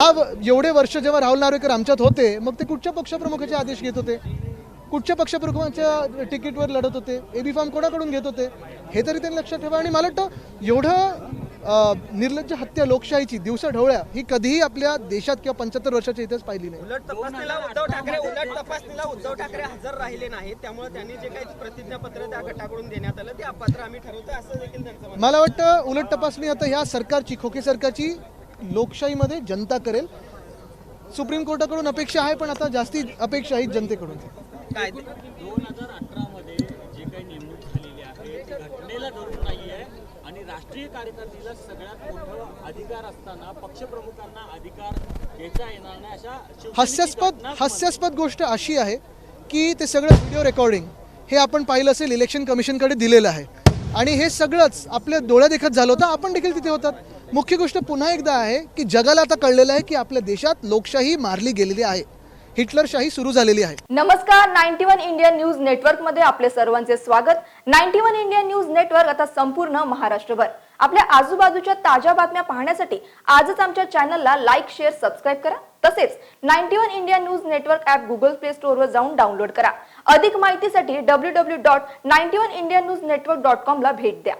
एवढे वर्ष जेव्हा राहुल नार्वेकर आमच्यात होते मग ते कुठच्या पक्षप्रमुखाचे आदेश घेत होते? कुठच्या पक्षप्रमुखाच्या तिकीटवर लढत होते? एबी फॉर्म कोणाकडून घेत होते? हे तरी त्यांनी लक्षात ठेवा. आणि मला वाटतं एवढं निर्लज्ज हत्या लोकशाहीची दिवसा ढवळ्या ही कधीही आपल्या देशात किंवा पंच्याहत्तर वर्षाच्या इतिहास पाहिली नाही. उलट तपासणीला उद्धव ठाकरे उलट तपासणीला उद्धव ठाकरे हजर राहिले नाहीत. त्यामुळे त्यांनी जे काही प्रतिज्ञापत्र त्या गटाकडून देण्यात आलं ते अपात्र आम्ही ठरवतोय असं देखील मला वाटतं उलट तपासणी आता ह्या सरकारची खोके सरकारची लोकशाहीमध्ये जनता करेल सुप्रीम कोर्टाकडून अपेक्षा आहे पण आता जास्ती अपेक्षा आहेत जनतेकडून आहे. काय ते? दोन हजार अठरामध्ये जे काही नेमणूक झालेली आहे ती घटनेला धरून नाही आहे आणि राष्ट्रीय सगळ्यात मोठं अधिकार असताना पक्षप्रमुखांना अधिकार देता येणार नाही अशा हास्यास्पद हास्यास्पद गोष्ट अशी आहे की ते सगळं व्हिडिओ रेकॉर्डिंग हे आपण पाहिलं असेल इलेक्शन कमिशनकडे दिलेलं आहे आणि हे सगळंच आपल्या डोळ्यादेखत झालं होतं. आपण देखील तिथे होतात. मुख्य गोष्ट पुन्हा एकदा आहे की जगाला आता कळलेलं आहे की आपल्या देशात लोकशाही मारली गेलेली आहे. हिटलरशाही सुरू झालेली आहे. नमस्कार. नाईन्टी वन इंडियन न्यूज नेटवर्कमध्ये आपले सर्वांचे स्वागत. Ninety one Indian news network आता संपूर्ण महाराष्ट्रभर. आपल्या आजूबाजूच्या ताज्या बातम्या पाहण्यासाठी आजच आमच्या चॅनलला लाईक शेअर सबस्क्राईब करा. तसेच ninety one India news network app Google play स्टोअरवर जाऊन डाउनलोड करा. अधिक माहितीसाठी W W dot ninety one India news network dot com ला भेट द्या.